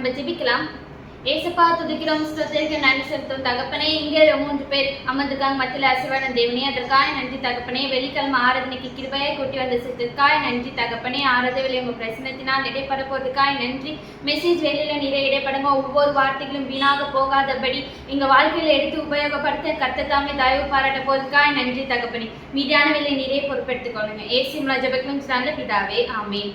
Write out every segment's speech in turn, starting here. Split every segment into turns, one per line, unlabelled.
நம்ம ஜெபிக்கலாம். ஏசப்பா துதிக்கிறோம் ஸ்தோத்திரிக்க நன்றி செலுத்தும். தகப்பனே இங்கே மூன்று பேர் அமர்ந்துக்காங்க. மத்தியில் அசிவான தேவனே அதற்காக நன்றி தகப்பனே. வெள்ளிக்கிழமை ஆராதனைக்கு கிருபையை கூட்டி வந்த சித்திற்காய் நன்றி தகப்பனே. ஆராதனை உங்கள் பிரசனத்தினால் இடைப்பட போவதுக்காக நன்றி. மெசேஜ் வெளியில நிறைய இடைப்படுங்க. ஒவ்வொரு வார்த்தைகளும் வீணாக போகாதபடி எங்கள் வாழ்க்கையில் எடுத்து உபயோகப்படுத்த கத்தத்தாமே தயவு பாராட்ட போவதுக்காக நன்றி தகப்பனே. மீதியான வேலை நிறைய பொறுப்பெடுத்துக்கொள்ளுங்க. ஏசி ஜபக்கும் நல்ல பிதாவே ஆமேன்.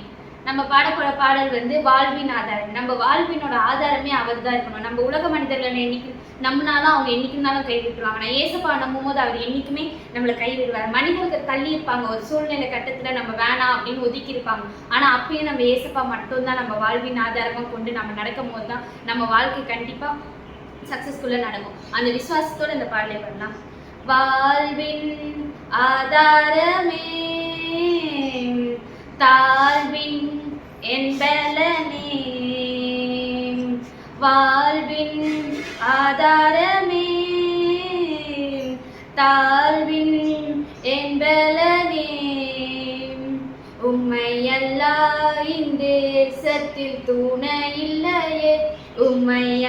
நம்ம பாடப்போற பாடல் வந்து வாழ்வின் ஆதாரம். நம்ம வாழ்வினோட ஆதாரமே அவர் தான் இருக்கணும். நம்ம உலக மனிதர்கள் என்னைக்கு நம்பினாலும் அவங்க என்னைக்குனாலும் கைவிட்டுருவாங்க நான் ஏசப்பா நம்பும் போது அவர் என்னைக்குமே நம்மளை கைவிடுவார் மனிதர்கள் தள்ளி இருப்பாங்க. ஒரு சூழ்நிலை கட்டத்துல நம்ம வேணாம் அப்படின்னு ஒதுக்கி இருப்பாங்க. ஆனா அப்பயும் நம்ம ஏசப்பா மட்டும்தான் நம்ம வாழ்வின் ஆதாரமா கொண்டு நம்ம நடக்கும் போது தான் நம்ம வாழ்க்கை கண்டிப்பா சக்சஸ்ஃபுல்லா நடக்கும். அந்த விசுவாசத்தோட இந்த பாடலை பண்ணலாம். வாழ்வின் ஆதாரமே தாழ்வின் என்பலனே. வாழ்வின் ஆதாரமே. தாழ்வின் என்பலனே. உம்மையல்லா இந்தேசத்தில் துணை இல்லையே உம்மை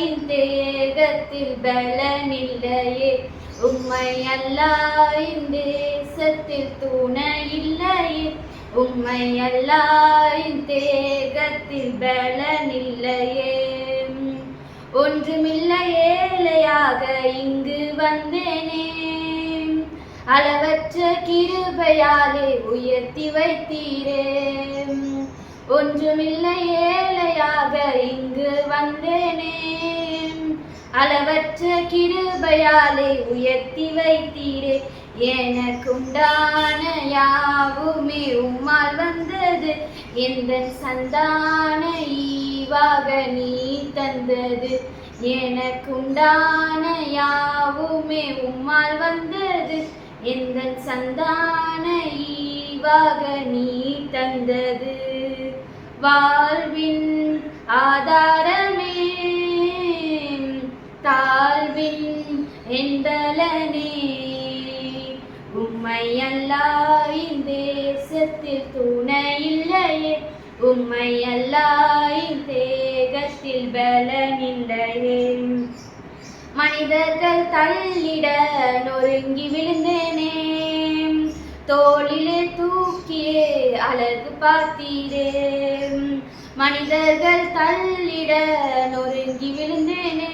இந்தேகத்தில் பலனில்லையே. உம்மையல்லா இந்தே தேசத்தில் இந்தேசத்தில் துணை இல்லையே உம்மை அல்லா இந்தேகத்தில் பலன் இல்லையே. ஒன்றுமில்லை ஏழையாக இங்கு வந்தேனே. அளவற்ற கிருபையாலே உயர்த்தி வைத்தீரே. ஒன்றுமில்லை ஏழையாக இங்கு வந்தேனே. அளவற்ற கிருபையாலே உயர்த்தி வைத்தீரே. எனக்குண்டான யாவுமே உம்மால் வந்தது. எந்த சந்தான ஈவாக நீ தந்தது. எனக்குண்டான யாவுமே உம்மால் வந்தது. எந்த சந்தான ஈவாக நீ தந்தது. வாழ்வின் ஆதாரமே தாழ்வின் என்பலனே. உம்மை அல்லா தேசத்தில் துணை இல்லையே உம்மை அல்லா தேகத்தில் பலன் இல்லையே மனிதர்கள் தள்ளிட நொறுங்கி விழுந்தேனே. தோளிலே தூக்கியே அழகு பார்த்தீரே மனிதர்கள் தள்ளிட நொறுங்கி விழுந்தேனே.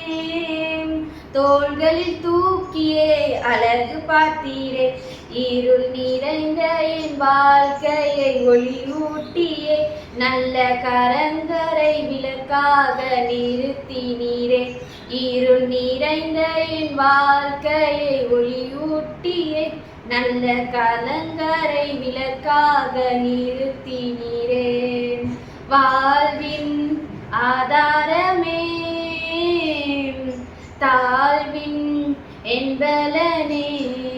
தோள்களில் தூக்கியே அழகு பார்த்தீரே இருள் நிறைந்த என் வாழ்க்கையை ஒளியூட்டியே நல்ல கரங்கரை விளக்காக நிறுத்தினீரே. இருள் நிறைந்த என் வாழ்க்கையை ஒளியூட்டியே நல்ல கலங்கரை விளக்காக நிறுத்தினீரே. வாழ்வின் ஆதாரமே தாழ்வின் என்பலனே.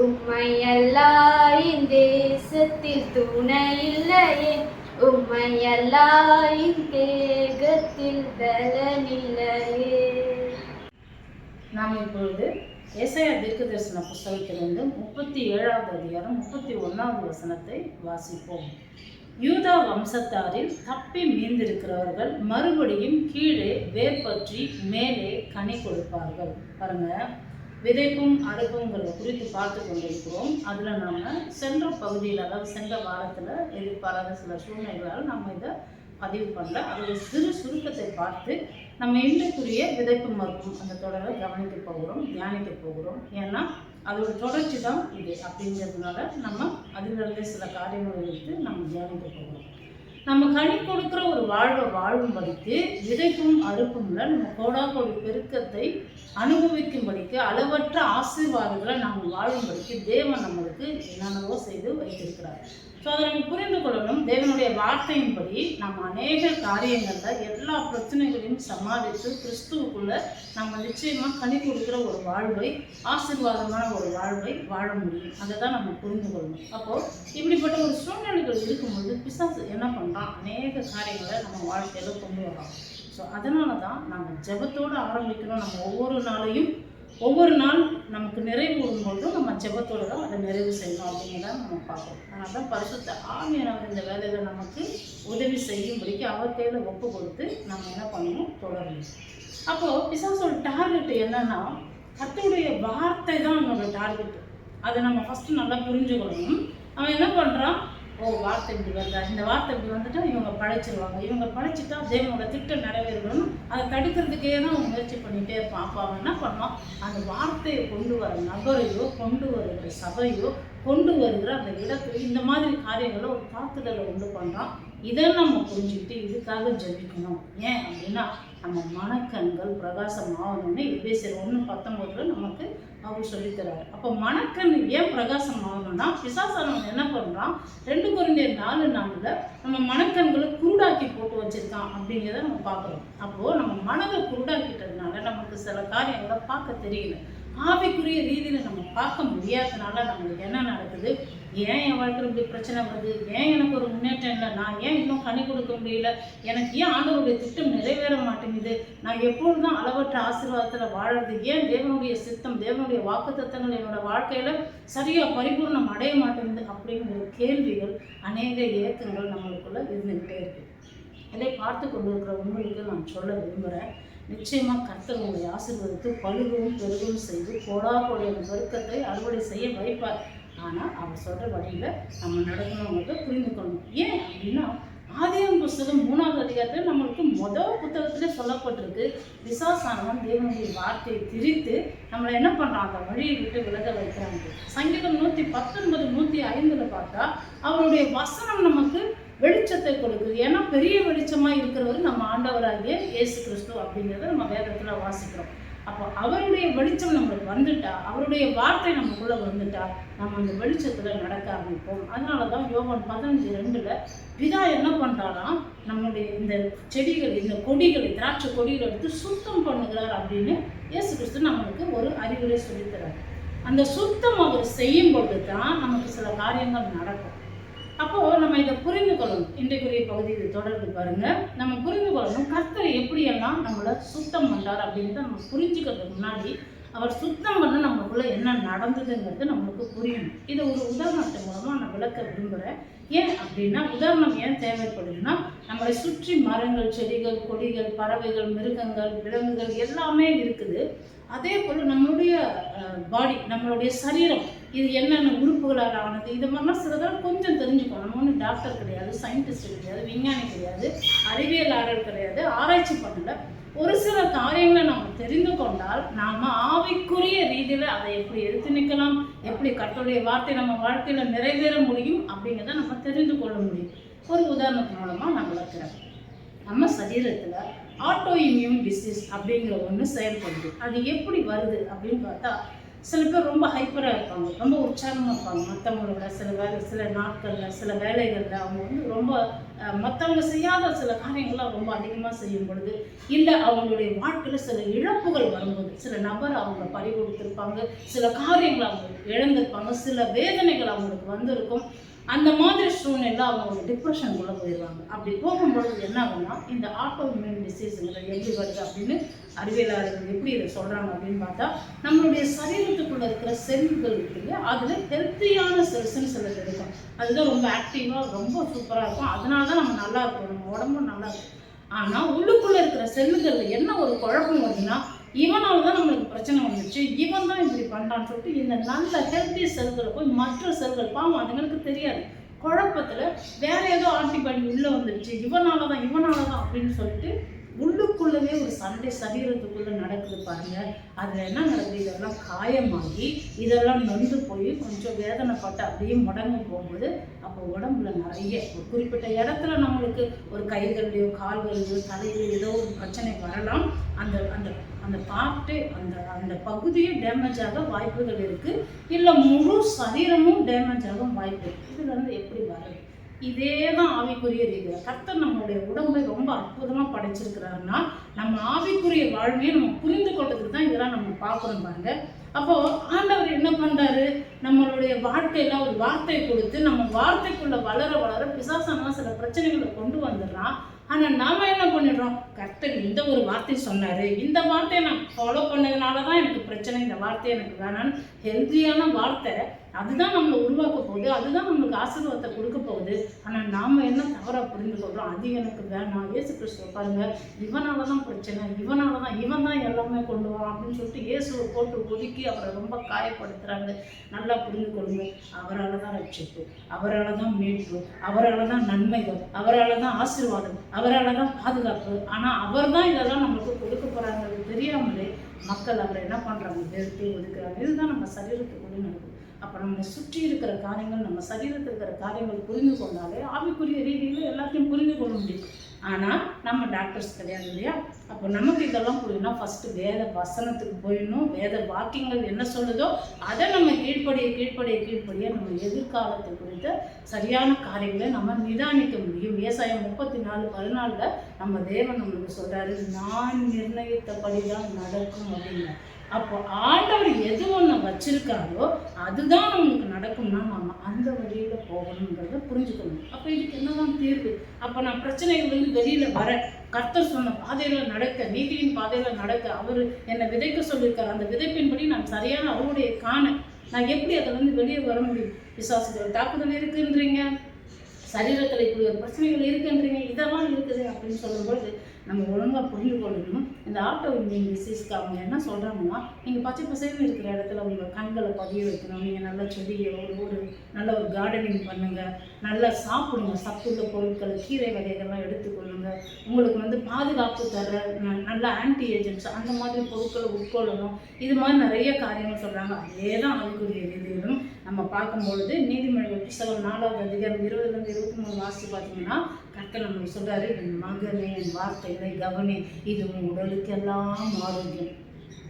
உம்மை அல்லா தேசத்தில் துணை இல்லையே உம்மை அல்லா தேகத்தில் பலனில்லையே.
நாம் இப்பொழுது இசைய தீர்க்க தரிசன புஸ்தகத்திலிருந்து முப்பத்தி ஏழாவது அதிகாரம் முப்பத்தி ஒன்றாவது வசனத்தை வாசிப்போம். யூதா வம்சத்தாரில் தப்பி மீந்திருக்கிறவர்கள் மறுபடியும் கீழே வேர் பற்றி மேலே கனி கொடுப்பார்கள். பாருங்கள் விதைப்பும் அறுப்புங்கிறத குறித்து பார்த்து கொண்டிருக்கிறோம். அதில் நாம் சென்ற பகுதியில் அதாவது சென்ற வாரத்தில் எதிர்பாராத சில சூழ்நிலைகளால் நம்ம இதை பதிவு பண்ணல அதோட சிறு சுருக்கத்தை பார்த்து நம்ம இன்றைக்குரிய விதைப்பு மருத்துவம் அந்த தொடரை கவனிக்க போகிறோம் தியானிக்க போகிறோம். ஏன்னா அதோட தொடர்ச்சி தான் இது அப்படிங்கிறதுனால நம்ம அதிலிருந்து சில காரியங்களை எடுத்து நம்ம தியானிக்க போகிறோம். நம்ம கனி கொடுக்குற ஒரு வாழ்வை வாழும்படிக்கு விதைக்கும் அறுப்பும்ல நம்ம கோடாகோடி பெருக்கத்தை அனுபவிக்கும்படிக்கு அளவற்ற ஆசீர்வாதங்களை நாம் வாழும்படிக்கு தேவன் நம்மளுக்கு என்னென்னவோ செய்து வைத்திருக்கிறார். ஸோ அதை நம்ம புரிந்து கொள்ளணும். தேவனுடைய வார்த்தையின்படி நம்ம அநேக காரியங்களில் எல்லா பிரச்சனைகளையும் சமாளித்து கிறிஸ்துவுக்குள்ள நம்ம நிச்சயமாக கனி கொடுக்குற ஒரு வாழ்வை ஆசீர்வாதமான ஒரு வாழ்வை வாழ முடியும். அதை தான் நம்ம புரிந்து கொள்ளணும். அப்போது இப்படிப்பட்ட ஒரு சூழ்நிலைகள் இருக்கும்போது பிசாசு என்ன தான் அநேக காரியங்களை நம்ம வாழ்க்கையில் கொண்டு வரோம் ஸோ அதனால தான் நாங்கள் ஜெபத்தோடு ஆரம்பிக்கணும் நம்ம ஒவ்வொரு நாளையும் ஒவ்வொரு நாள் நமக்கு நிறைவு வரும்போதும் நம்ம ஜபத்தோடு தான் அதை நிறைவு செய்யணும் அப்படிங்கிறத நம்ம பார்க்கணும் அதனால தான் பரிசுத்த ஆவியானவர் இந்த வேலையில் நமக்கு உதவி செய்யும்படிக்கு அவர் கையில் ஒப்பு கொடுத்து நம்ம என்ன பண்ணணும் தொடரணும் அப்போது பிசாசோட டார்கெட் என்னன்னா கர்த்தருடைய வார்த்தை தான் நம்மளோட டார்கெட் அதை நம்ம ஃபஸ்ட்டு நல்லா புரிஞ்சுக்கணும். அவன் என்ன பண்ணுறான் ஓ வார்த்தை இப்படி வருதா? இந்த வார்த்தை இப்படி வந்துட்டு இவங்க பழைச்சிருவாங்க இவங்க பழைச்சிட்டா தேவனோட திட்டம் நிறைவேறணும் அதை தடுக்கிறதுக்கே தான் அவன் முயற்சி பண்ணிகிட்டே இருப்பான். அப்போ அவன் என்ன பண்ணுவான்? அந்த வார்த்தையை கொண்டு வர நபரையோ கொண்டு வருகிற சபையோ கொண்டு வருகிற அந்த இடத்துல இந்த மாதிரி காரியங்களை ஒரு தாக்குதலை உண்டு பண்ணுறான் இதை நம்ம புரிஞ்சுக்கிட்டு இதுக்காக ஜெபிக்கணும். ஏன் அப்படின்னா நம்ம மனக்கண்கள் பிரகாசம் ஆகணும்னு எபேசியர் ஒன்று பத்தொம்போதுல நமக்கு அவர் சொல்லித்தராரு. அப்போ மனக்கண் ஏன் பிரகாசம் ஆகணும்னா பிசாசானவன் என்ன பண்ணுறான் ரெண்டு குறைந்த நாலு நாளில் நம்ம மனக்கண்களை குருடாக்கி போட்டு வச்சுருக்கான் அப்படிங்கிறத நம்ம பார்க்குறோம். அப்போது நம்ம மனதை குருடாக்கிட்டதுனால நமக்கு சில காரியங்களை பார்க்க தெரியல. ஆவிக்குரிய ரீதியில் நம்ம பார்க்க முடியாதனால நம்மளுக்கு என்ன நடக்குது? ஏன் என் வாழ்க்கையில் இப்படி பிரச்சனை வருது? ஏன் எனக்கு ஒரு முன்னேற்றம் இல்லை? நான் ஏன் இன்னும் கனி கொடுக்க முடியல? எனக்கு ஏன் ஆண்டவருடைய திட்டம் நிறைவேற மாட்டேங்குது? நான் எப்பொழுதும் அளவற்ற ஆசீர்வாதத்தில் வாழறது? ஏன் தேவனுடைய சித்தம் தேவனுடைய வாக்குத்தத்தங்கள் என்னோடய வாழ்க்கையில் சரியாக பரிபூர்ணம் அடைய மாட்டேங்குது? அப்படிங்கிற கேள்விகள் அநேக ஏக்கங்கள் நம்மளுக்குள்ளே இருந்துக்கிட்டே இருக்குது இதை பார்த்து கொண்டிருக்கிற உங்களுக்கு நான் சொல்ல விரும்புகிறேன் நிச்சயமாக கர்த்தர் உங்களை ஆசீர்வதித்து பழுகவும் பெருகவும் செய்து கோடா கோடியான பெருக்கத்தை அறுவடை செய்ய வைப்பார். ஆனால் அவர் சொல்கிற வழியில் நம்ம நடக்கணுங்கிறத புரிந்துக்கணும் ஏன் அப்படின்னா ஆதியம் புஸ்தகம் மூணாவது அதிகாரத்தில் நம்மளுக்கு மொதல் புத்தகத்திலே சொல்லப்பட்டிருக்கு. விசாசானவன் தேவனுடைய வார்த்தையை திரித்து நம்மளை என்ன பண்ணுறான் அந்த வழியை விட்டு விலக வைக்கிறாங்க சங்கீதம் நூற்றி பத்தொன்பது நூற்றி ஐந்தில் பார்த்தா அவருடைய வசனம் நமக்கு வெளிச்சத்தை கொடுக்குது. ஏன்னா பெரிய வெளிச்சமாக இருக்கிறவர் நம்ம ஆண்டவராகிய இயேசு கிறிஸ்து அப்படிங்கிறத நம்ம வேதத்தில் வாசிக்கிறோம். அப்போ அவருடைய வெளிச்சம் நம்மளுக்கு வந்துட்டா அவருடைய வார்த்தை நமக்குள்ளே வந்துட்டா நம்ம அந்த வெளிச்சத்தில் நடக்க ஆரம்பிப்போம். அதனால தான் யோகன் பதினஞ்சு ரெண்டில் பிதா என்ன பண்ணுறாராம் நம்மளுடைய இந்த செடிகள் இந்த கொடிகளை திராட்சை கொடிகளை எடுத்து சுத்தம் பண்ணுகிறார் அப்படின்னு இயேசு கிறிஸ்து நம்மளுக்கு ஒரு அறிவுரை சொல்லித்தரார். அந்த சுத்தம் அவர் செய்யும் பொழுது தான் நமக்கு சில காரியங்கள் நடக்கும். அப்போ நம்ம இதை புரிந்து கொள்ளணும். இன்றைக்குரிய பகுதியில் தொடர்ந்து பாருங்க. நம்ம புரிந்து கொள்ளணும் கர்த்தர் எப்படியெல்லாம் நம்மளை சுத்தம் பண்ணார் அப்படின்றத நம்ம புரிஞ்சுக்கிறதுக்கு முன்னாடி அவர் சுத்தம் பண்ண நமக்குள்ள என்ன நடந்ததுங்கிறது நம்மளுக்கு புரியணும். இதை ஒரு உதாரணத்தின் மூலமா நான் விளக்க விரும்புகிறேன் ஏன் அப்படின்னா உதாரணம் ஏன் தேவைப்படுதுன்னா நம்மளை சுற்றி மரங்கள் செடிகள் கொடிகள் பறவைகள் மிருகங்கள் விலங்குகள் எல்லாமே இருக்குது. அதே போல் நம்மளுடைய பாடி நம்மளுடைய சரீரம் இது என்னென்ன உறுப்புகளால் ஆனது? இது மாதிரிலாம் சிலதெல்லாம் கொஞ்சம் தெரிஞ்சுக்கணும் நம்ம ஒன்றும் டாக்டர் கிடையாது சயின்டிஸ்ட் கிடையாது விஞ்ஞானி கிடையாது அறிவியலாளர் கிடையாது ஆராய்ச்சி பண்ணல. ஒரு சில காரியங்களை நம்ம தெரிந்து கொண்டால் நாம் ஆவிக்குரிய ரீதியில் அதை எப்படி எடுத்து நிற்கலாம்? எப்படி கர்த்தருடைய வார்த்தை நம்ம வாழ்க்கையில் நிறைவேற முடியும்? அப்படிங்கிறத நம்ம தெரிந்து கொள்ள முடியும். ஒரு உதாரணத்து மூலமாக நான் விளக்குறேன். நம்ம சரீரத்தில் ஆட்டோ இம்யூன் டிசீஸ் அப்படிங்கிற ஒன்று செயல்படுது. அது எப்படி வருது அப்படின்னு பார்த்தா சில பேர் ரொம்ப ஹைப்பராக இருப்பாங்க. ரொம்ப உற்சாகமாக இருப்பாங்க. மற்றவங்களோட சில வேலை சில நாட்களில் சில வேலைகளில் அவங்க வந்து ரொம்ப மற்றவங்க செய்யாத சில காரியங்கள்லாம் ரொம்ப அதிகமாக செய்யும் பொழுது இல்லை அவங்களுடைய வாழ்க்கையில் சில இழப்புகள் வரும்போது சில நபர் அவங்க பறி கொடுத்துருப்பாங்க சில காரியங்கள் அவங்க இழந்திருப்பாங்க சில வேதனைகள் அவங்களுக்கு வந்திருக்கும். அந்த மாதிரி சூழ்நிலை அவங்க ஒரு டிப்ரெஷனுக்குள்ளே போயிடுவாங்க அப்படி போகும்பொழுது என்ன ஆகும்னா இந்த ஆட்டோ இம்யூன் டிசீஸுங்கிறது எப்படி வருது அப்படின்னு அறிவியலாளர்கள் எப்படி இதை சொல்கிறாங்க அப்படின்னு பார்த்தா நம்மளுடைய சரீரத்துக்குள்ளே இருக்கிற செல்கள் இருக்குது இல்லையா? அதில் ஹெல்த்தியான செல்ஸ்ன்னு சிலது இருக்கும். அதுதான் ரொம்ப ஆக்டிவாக ரொம்ப சூப்பராக இருக்கும். அதனால தான் நம்ம நல்லா இருக்கும் நம்ம உடம்பும் நல்லா இருக்கும் ஆனால் உள்ளுக்குள்ளே இருக்கிற செல்லுகளில் என்ன ஒரு குழப்பம் வருதுன்னா இவனால தான் நம்மளுக்கு பிரச்சனை வந்துச்சு. இவன் தான் இப்படி பண்ணுறான்னு சொல்லிட்டு இந்த நல்ல ஹெல்த்தி செல்களை போய் மற்ற செல்கள் பாவம் அதுங்களுக்கு தெரியாது. குழப்பத்தில் வேற ஏதோ ஆன்டிபாடி உள்ளே வந்துடுச்சு இவனால தான் இவனால தான் அப்படின்னு சொல்லிட்டு உள்ளுக்குள்ளவே ஒரு சண்டை சரீரத்துக்குள்ளே நடக்குது பாருங்க. அதில் என்ன நடக்குது? இதெல்லாம் காயமாகி இதெல்லாம் நொந்து போய் கொஞ்சம் வேதனைப்பட்டு அப்படியே முடங்கி போகும்போது அப்போ உடம்புல நிறைய ஒரு குறிப்பிட்ட இடத்துல நம்மளுக்கு ஒரு கைகள்லையோ கால்கள்லையோ தலையிலையோ ஏதோ ஒரு பிரச்சனை வரலாம். அந்த அந்த அந்த பார்ட்டே அந்த அந்த பகுதியும் டேமேஜ் ஆக வாய்ப்புகள் இருக்குது இல்லை முழு சரீரமும் டேமேஜ் ஆகும் வாய்ப்பு இருக்குது இதுலேருந்து எப்படி வரது இதே தான் ஆவிக்குரிய ரீதியாக கர்த்தர் நம்மளுடைய உடம்பை ரொம்ப அற்புதமாக படைச்சிருக்கிறாருன்னா நம்ம ஆவிக்குரிய வாழ்வையை நம்ம புரிந்து கொள்றதுக்கு தான் இதெல்லாம் நம்ம பார்க்குறோம் பாருங்க. அப்போது ஆண்டவர் என்ன பண்ணுறார் நம்மளுடைய வாழ்க்கையில் ஒரு வார்த்தை கொடுத்து நம்ம வார்த்தைக்குள்ளே வளர வளர பிசாசமாக சில பிரச்சனைகளை கொண்டு வந்துடுறான். ஆனால் நாம் என்ன பண்ணிடுறோம்? கர்த்தர் இந்த ஒரு வார்த்தை சொன்னார். இந்த வார்த்தையை நான் ஃபாலோ பண்ணதுனால தான் எனக்கு பிரச்சனை. இந்த வார்த்தை எனக்கு வேணாம்னு. ஹெல்த்தியான வார்த்தை. அதுதான் நம்மளை உருவாக்க போகுது அதுதான் நம்மளுக்கு ஆசீர்வாதத்தை கொடுக்க போகுது. ஆனால் நாம் என்ன தவறாக புரிந்து கொள்கிறோம் அது எனக்கு வேணாம். ஏசு கிறிஸ்துவ பாருங்க இவனால தான் பிரச்சனை இவனால தான் இவன் தான் எல்லாமே கொண்டு வரான் அப்படின்னு சொல்லிட்டு இயேசுவை போட்டு ஒதுக்கி அவரை ரொம்ப காயப்படுத்துகிறாங்க நல்லா புரிந்து கொள்ளுங்க அவரால் தான் ரட்சிப்பு அவரால் தான் மீட்பு அவரால் தான் நன்மைகள் அவரால் தான் ஆசீர்வாதம் அவரால் தான் பாதுகாப்பு. ஆனால் அவர் தான் இதெல்லாம் நம்மளுக்கு கொடுக்க போகிறாங்க தெரியாமலே மக்கள் அவரை என்ன பண்ணுறாங்க வெறுத்து ஒதுக்குறாங்க. இதுதான் நம்ம சரீரத்துக்குள்ளே நடக்குது. அப்போ நம்மளை சுற்றி இருக்கிற காரியங்கள் நம்ம சரீரத்தில் இருக்கிற காரியங்கள் புரிந்து கொண்டாலே ஆவிக்குரிய ரீதியில் எல்லாத்தையும் புரிந்து கொள்ள முடியும். ஆனால் நம்ம டாக்டர்ஸ் கிடையாது இல்லையா? அப்போ நமக்கு இதெல்லாம் புரியணும் ஃபஸ்ட்டு வேத வசனத்துக்கு போயிடணும். வேத வாக்கியங்கள் என்ன சொல்லுதோ அதை நம்ம கீழ்ப்படிய கீழ்ப்படிய கீழ்ப்படிய நம்ம எதிர்காலத்தை குறித்த சரியான காரியங்களை நம்ம நிதானிக்க முடியும். விவசாயம் முப்பத்தி நாலு பதினாலில் நம்ம தேவன் நம்மளுக்கு சொல்கிறாரு நான் நிர்ணயித்தபடி தான் நடக்கும் அப்படின்னு. அப்போ ஆண்டவர் எது ஒன்று வச்சிருக்காரோ அதுதான் நம்மளுக்கு நடக்கும்னா நம்ம அந்த வழியில் போகணுங்கிறத புரிஞ்சுக்கணும். அப்போ இதுக்கு என்னதான் தீர்வு? அப்போ நான் பிரச்சனைகள்லேருந்து வெளியில் வர கர்த்தர் சொன்ன பாதையில் நடக்க நீதியின் பாதையில் நடக்க அவர் என்னை விதைக்க சொல்லியிருக்காரு. அந்த விதைப்பின்படி நான் சரியான அவருடைய காண. நான் எப்படி அதில் வந்து வெளியே வர முடியும்? விசுவாசத்தில் தாக்குதல் இருக்குன்றீங்க. சரீரத்தில் இப்படி ஒரு பிரச்சனைகள் இருக்குன்றீங்க. இதெல்லாம் இருக்குது அப்படின்னு சொல்லும்போது நம்ம ஒழுங்காக புரிந்து கொள்ளணும். இந்த ஆட்டோ இன்ஜின் டிசீஸ்க்கு அவங்க என்ன சொல்கிறாங்கன்னா நீங்கள் பச்சை பசேல்னு இருக்கிற இடத்துல உங்கள் கண்களை பதிய வைக்கணும். நீங்கள் நல்லா செடியை ஒரு ஒரு நல்ல ஒரு கார்டனிங் பண்ணுங்கள் நல்லா சாப்பிடுங்க. சத்துள்ள பொருட்கள் கீரை வகைகள்லாம் எடுத்துக்கொள்ளுங்க. உங்களுக்கு வந்து பாதுகாப்பு தர நல்ல ஆன்டி ஏஜென்ட்ஸ் அந்த மாதிரி பொருட்களை உட்கொள்ளணும். இது மாதிரி நிறைய காரியங்கள் சொல்கிறாங்க அதே தான் அதுக்குரிய இதுவும் நம்ம பார்க்கும்பொழுது நீதிமன்ற புஸ்தகம் நாலாவது அதிகாரம் இருபதுலேருந்து இருபத்தி மூணு மாதத்துக்கு பார்த்தீங்கன்னா கர்த்தர் சொல்கிறாரு என் மகனே என் வார்த்தைகளை கவனி இது உன் உடலுக்கெல்லாம் ஆரோக்கியம்.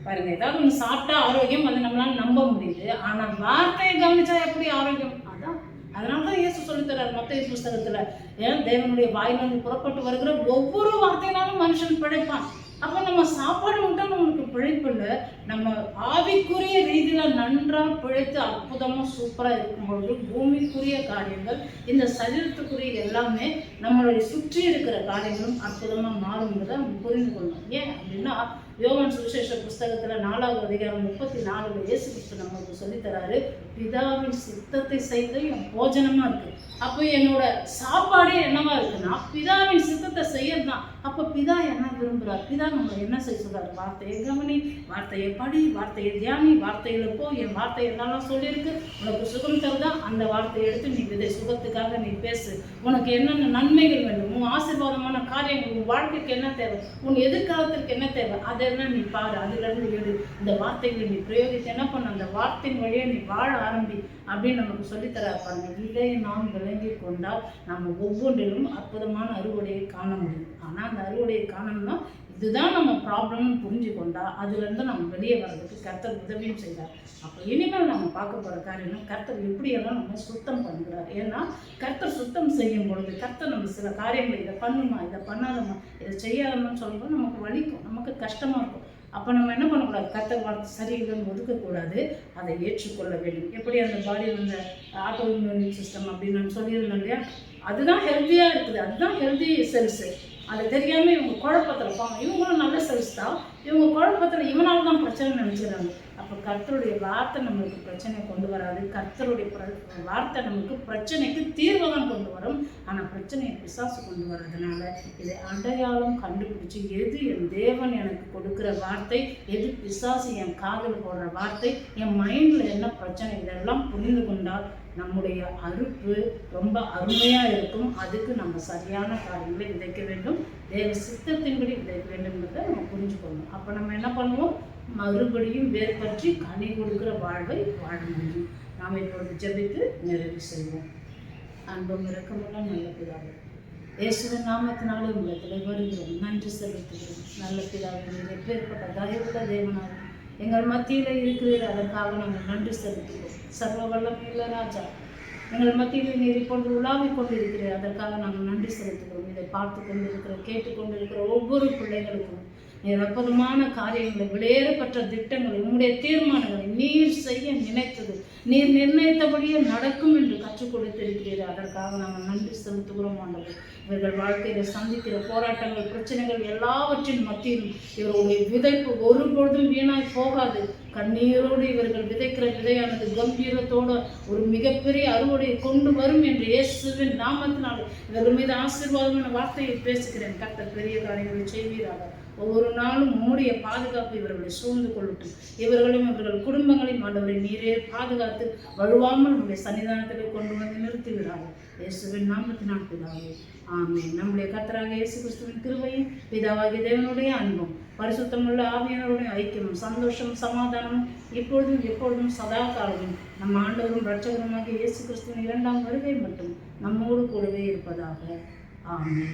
பாருங்க ஏதாவது ஒன்று சாப்பிட்டா ஆரோக்கியம் அது நம்மளால நம்ப முடியுது. ஆனால் வார்த்தையை கவனிச்சா எப்படி ஆரோக்கியம்? அதான் அதனால தான் இயேசு சொல்லித்தரார் மத்திய புஸ்தகத்தில். ஏன்? தேவனுடைய வாயிலிருந்து புறப்பட்டு வருகிற ஒவ்வொரு வார்த்தையினாலும் மனுஷன் பிழைப்பான். அப்போ நம்ம சாப்பாடு மட்டும் நம்ம பிழைப்புல நம்ம ஆவிக்குரிய ரீதியில் நன்றாக பிழைத்து அற்புதமாக சூப்பராக இருக்கும்பொழுது பூமிக்குரிய காரியங்கள் இந்த சரீரத்துக்குரிய எல்லாமே நம்மளுடைய சுற்றி இருக்கிற காரியங்களும் அற்புதமாக மாறுங்கிறத நம்ம புரிந்து கொள்ளணும். ஏன் அப்படின்னா யோகன் சுவிசேஷ புஸ்தகத்தில் நாலாவது அதிகாரம் முப்பத்தி நாலுல இயேசு கிறிஸ்து நம்மளுக்கு சொல்லித்தராரு பிதாவின் சித்தத்தை செய்து என் போஜனமாக இருக்குது அப்போ என்னோட சாப்பாடே என்னவா இருக்குன்னா பிதாவின் சித்தத்தை செய்யறது தான் அப்போ பிதா என்ன விரும்புகிறார் பிதா நம்ம என்ன செய்ய சொல்கிறார் வார்த்தையை கவனி வார்த்தையை படி வார்த்தையை தியானி வார்த்தையில் போ என் வார்த்தை என்னெல்லாம் சொல்லியிருக்கு உனக்கு சுகம் தருதா? அந்த வார்த்தையை எடுத்து நீ விதை சுகத்துக்காக நீ பேசு. உனக்கு என்னென்ன நன்மைகள் வேண்டும்? உன் ஆசீர்வாதமான காரியங்கள் உன் வாழ்க்கைக்கு என்ன தேவை? உன் எதிர்காலத்திற்கு என்ன தேவை? அதெல்லாம் நீ பாரு அதுலேருந்து எடு. இந்த வார்த்தைகளை நீ பிரயோகித்து என்ன பண்ண? அந்த வார்த்தையின் வழியை நீ வாழ ஆரம்பி அப்படின்னு நமக்கு சொல்லித்தர பாருங்க. இதை நாம் விளங்கி கொண்டால் நம்ம ஒவ்வொன்றிலும் அற்புதமான அறுவடையை காண முடியும். ஆனால் அந்த அறுவடையை காணணும்னா இதுதான் நம்ம ப்ராப்ளம்னு புரிஞ்சு கொண்டா அதுலேருந்து நம்ம வெளியே வர்றதுக்கு கர்த்தர் உதவியும் செய்தார் அப்போ இனிமேல் நம்ம பார்க்க போகிற காரியம் கர்த்தர் எப்படியெல்லாம் நம்ம சுத்தம் பண்ணுறார் ஏன்னா கர்த்தர் சுத்தம் செய்யும் பொழுது கர்த்தர் நம்ம சில காரியங்களை இதை பண்ணுமா இதை பண்ணாதம்மா இதை செய்யாதம்மான்னு சொல்லும்போது நமக்கு வலிக்கும் நமக்கு கஷ்டமாக இருக்கும். அப்போ நம்ம என்ன பண்ணக்கூடாது? கர்த்தர் வார்த்தை சரியில்லைன்னு ஒதுக்கக்கூடாது. அதை ஏற்றுக்கொள்ள வேண்டும். எப்படி அந்த பாடியில் அந்த ஆட்டோ இம்யூனிட் சிஸ்டம் அப்படின்னு நான் சொல்லியிருந்தோம் இல்லையா? அதுதான் ஹெல்த்தியாக இருக்குது. அதுதான் ஹெல்தி செல்ஸு அது தெரியாமல் இவங்க குழப்பத்தில் இருப்பாங்க. இவங்களும் நல்ல செல்ஸ் தான் இவங்க குழப்பத்தில் இவனால தான் பிரச்சனை நினச்சிக்கிறாங்க. அப்போ கர்த்தருடைய வார்த்தை நம்மளுக்கு பிரச்சனையை கொண்டு வராது. கர்த்தருடைய பிர- வார்த்தை நமக்கு பிரச்சனைக்கு தீர்வு தான் கொண்டு வரும். ஆனால் பிரச்சனையை பிசாசு கொண்டு வர்றதுனால இதை அடையாளம் கண்டுபிடிச்சி எது என் தேவன் எனக்கு கொடுக்குற வார்த்தை எது பிசாசு என் காதில் போடுற வார்த்தை என் மைண்டில் என்ன பிரச்சனை இதெல்லாம் புரிந்து கொண்டால் நம்முடைய அறுப்பு ரொம்ப அருமையாக இருக்கும். அதுக்கு நம்ம சரியான காரியங்களை விதைக்க வேண்டும். தேவ சித்தத்தின்படி விதைக்க வேண்டும்ன்றதை நம்ம புரிஞ்சுக்கணும். அப்போ நம்ம என்ன பண்ணுவோம்? மறுபடியும் வேர் பற்றி கனி கொடுக்குற வாழ்வை வாழ முடியும். நாம் இப்பொழுது ஜபித்து நிறைவு செய்வோம். அன்பும் இறக்கமெல்லாம் நல்ல பிதாவே இயேசுவின் நாமத்தினாலே உள்ளத்தில் தலைவருகிறோம் நன்றி செலுத்துகிறோம். நல்ல பிதாவே நீர் எப்பேற்பட்ட தயவுள்ள தேவனாக எங்கள் மத்தியில் இருக்கிறீர். அதற்காக நாங்கள் நன்றி செலுத்துகிறோம். சர்வ வல்லமையுள்ள ராஜா. எங்கள் மத்தியில் நீர் இப்பொழுது உலாவிக் கொண்டிருக்கிறேன் அதற்காக நாங்கள் நன்றி செலுத்துகிறோம். இதை பார்த்து கொண்டிருக்கிற கேட்டுக்கொண்டிருக்கிற ஒவ்வொரு பிள்ளைகளுக்கும் நீர் அற்புதமான காரியங்களை விலையேறப்பட்ட திட்டங்களை உங்களுடைய தீர்மானங்களை நீர் செய்ய நினைத்தது நீர் நிர்ணயித்தபடியே நடக்கும் என்று கற்றுக் கொடுத்திருக்கிறீர்கள் அதற்காக நாங்கள் நன்றி செலுத்துகிறோம் ஆண்டவர். இவர்கள் வாழ்க்கையில் சந்திக்கிற போராட்டங்கள் பிரச்சனைகள் எல்லாவற்றின் மத்தியிலும் இவருடைய விதைப்பு ஒருபொழுதும் வீணாய் போகாது. கண்ணீரோடு இவர்கள் விதைக்கிற விதையானது கம்பீரத்தோடு ஒரு மிகப்பெரிய அறுவடையை கொண்டு வரும் என்று இயேசுவின் நாமத்தினால் இவர்கள் மீது ஆசீர்வாதமான வார்த்தையை பேசுகிறேன். கர்த்தர் பெரிய காரியங்களை செய்வீராக. ஒவ்வொரு நாளும் மூடிய பாதுகாப்பு இவர்களை சூழ்ந்து கொள்ளட்டும். இவர்களும் இவர்கள் குடும்பங்களையும் ஆண்டவரை நீரே பாதுகாத்து வழுவாமல் உங்களுடைய சன்னிதானத்திலே கொண்டு வந்து நிறுத்துகிறார்கள் இயேசுவின் நாமத்தினால் பிதாவே. ஆமே நம்முடைய கத்தராக இயேசு கிறிஸ்துவின் கிருபையும் பிதாவாகிய தேவனுடைய அன்பும் பரிசுத்தமுள்ள ஆவியானவருடைய ஐக்கியமும் சந்தோஷம் சமாதானமும் இப்பொழுதும் எப்பொழுதும் சதா காலமும் நம் ஆண்டவரும் இரட்சகருமாக இயேசு கிறிஸ்துவின் இரண்டாம் வருகை மட்டும் நம்மோடு கூடவே இருப்பதாக. ஆமே